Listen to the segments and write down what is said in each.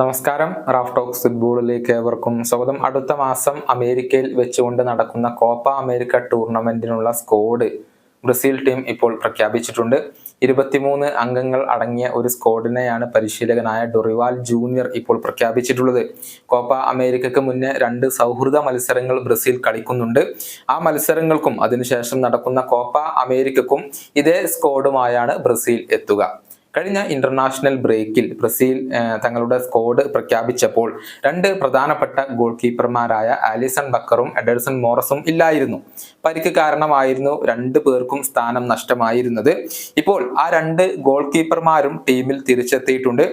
നമസ്കാരം. Raf talks ഫുട്ബോളിലേക്ക് ഏവർക്കും സ്വാഗതം. അടുത്ത മാസം അമേരിക്കയിൽ വെച്ചുകൊണ്ട് നടക്കുന്ന കോപ്പ അമേരിക്ക ടൂർണമെന്റിനുള്ള സ്കോഡ് ബ്രസീൽ ടീം ഇപ്പോൾ പ്രഖ്യാപിച്ചിട്ടുണ്ട്. ഇരുപത്തിമൂന്ന് അംഗങ്ങൾ അടങ്ങിയ ഒരു സ്ക്വാഡിനെയാണ് പരിശീലകനായ ഡൊറിവാൽ ജൂനിയർ ഇപ്പോൾ പ്രഖ്യാപിച്ചിട്ടുള്ളത്. കോപ്പ അമേരിക്കക്ക് മുന്നേ രണ്ട് സൗഹൃദ മത്സരങ്ങൾ ബ്രസീൽ കളിക്കുന്നുണ്ട്. ആ മത്സരങ്ങൾക്കും അതിനുശേഷം നടക്കുന്ന കോപ്പ അമേരിക്കക്കും ഇതേ സ്ക്വാഡുമായാണ് ബ്രസീൽ എത്തുക. കഴിഞ്ഞ ഇന്റർനാഷണൽ ബ്രേക്കിൽ ബ്രസീൽ തങ്ങളുടെ സ്കോഡ് പ്രഖ്യാപിച്ചപ്പോൾ രണ്ട് പ്രധാനപ്പെട്ട ഗോൾ കീപ്പർമാരായ ആലിസൺ ബക്കറും എഡേഴ്സൺ മോറസും ഇല്ലായിരുന്നു. പരിക്ക് കാരണമായിരുന്നു രണ്ട് പേർക്കും സ്ഥാനം നഷ്ടമായിരുന്നത്. ഇപ്പോൾ ആ രണ്ട് ഗോൾ കീപ്പർമാരും ടീമിൽ തിരിച്ചെത്തിയിട്ടുണ്ട്.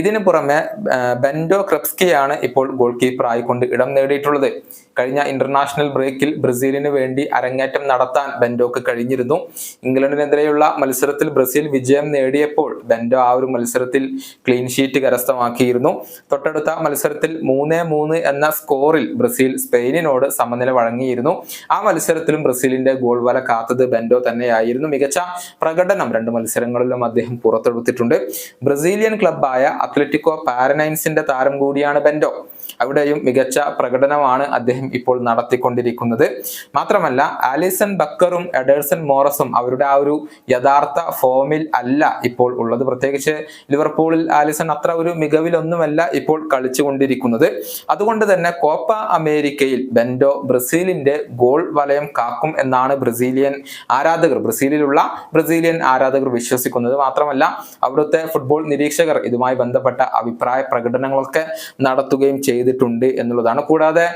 ഇതിനു പുറമെ ബെൻഡോ ക്രെപ്സ്കിയാണ് ഇപ്പോൾ ഗോൾ കീപ്പർ ആയിക്കൊണ്ട് ഇടം നേടിയിട്ടുള്ളത്. കഴിഞ്ഞ ഇന്റർനാഷണൽ ബ്രേക്കിൽ ബ്രസീലിന് വേണ്ടി അരങ്ങേറ്റം നടത്താൻ ബെൻഡോക്ക് കഴിഞ്ഞിരുന്നു. ഇംഗ്ലണ്ടിനെതിരെയുള്ള മത്സരത്തിൽ ബ്രസീൽ വിജയം നേടിയപ്പോൾ ബെൻഡോ ആ ഒരു മത്സരത്തിൽ ക്ലീൻ ഷീറ്റ് കരസ്ഥമാക്കിയിരുന്നു. തൊട്ടടുത്ത മത്സരത്തിൽ മൂന്ന് മൂന്ന് എന്ന സ്കോറിൽ ബ്രസീൽ സ്പെയിനിനോട് സമനില വഴങ്ങിയിരുന്നു. ആ മത്സരത്തിലും ബ്രസീലിന്റെ ഗോൾ വല കാത്തത് ബെൻഡോ തന്നെയായിരുന്നു. മികച്ച പ്രകടനം രണ്ട് മത്സരങ്ങളിലും അദ്ദേഹം പുറത്തെടുത്തിട്ടുണ്ട്. ബ്രസീലിയൻ ക്ലബായ അത്ലറ്റിക്കോ പാരനൈൻസിന്റെ താരം കൂടിയാണ് ബെൻഡോ. അവിടെയും മികച്ച പ്രകടനമാണ് അദ്ദേഹം ഇപ്പോൾ നടത്തിക്കൊണ്ടിരിക്കുന്നത്. മാത്രമല്ല ആലിസൺ ബക്കറും എഡേഴ്സൺ മോറസും അവരുടെ ആ ഒരു യഥാർത്ഥ ഫോമിൽ അല്ല ഇപ്പോൾ ഉള്ളത്. പ്രത്യേകിച്ച് ലിവർപൂളിൽ ആലിസൺ അത്ര ഒരു മികവിലൊന്നുമല്ല ഇപ്പോൾ കളിച്ചുകൊണ്ടിരിക്കുന്നത്. അതുകൊണ്ട് തന്നെ കോപ്പ അമേരിക്കയിൽ ബെൻഡോ ബ്രസീലിന്റെ ഗോൾ വലയം കാക്കും എന്നാണ് ബ്രസീലിയൻ ആരാധകർ ബ്രസീലിലുള്ള ബ്രസീലിയൻ ആരാധകർ വിശ്വസിക്കുന്നത്. മാത്രമല്ല അവിടുത്തെ ഫുട്ബോൾ നിരീക്ഷകർ ഇതുമായി ബന്ധപ്പെട്ട അഭിപ്രായ പ്രകടനങ്ങളൊക്കെ നടത്തുകയും ചെയ്തിട്ടുണ്ട് എന്നുള്ളതാണ്. കൂടാതെ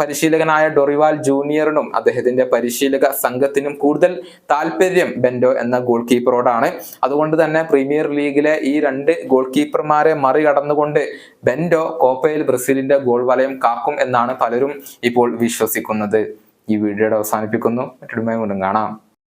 പരിശീലകനായ ഡൊറിവാൽ ജൂനിയറിനും അദ്ദേഹത്തിന്റെ പരിശീലക സംഘത്തിനും കൂടുതൽ താല്പര്യം ബെൻഡോ എന്ന ഗോൾ കീപ്പറോടാണ് അതുകൊണ്ട് തന്നെ പ്രീമിയർ ലീഗിലെ ഈ രണ്ട് ഗോൾ കീപ്പർമാരെ മറികടന്നുകൊണ്ട് ബെൻഡോ കോപ്പയിൽ ബ്രസീലിന്റെ ഗോൾ വലയം കാക്കും എന്നാണ് പലരും ഇപ്പോൾ വിശ്വസിക്കുന്നത്. ഈ വീഡിയോയുടെ അവസാനിപ്പിക്കുന്നു. മറ്റൊരു കാണാം.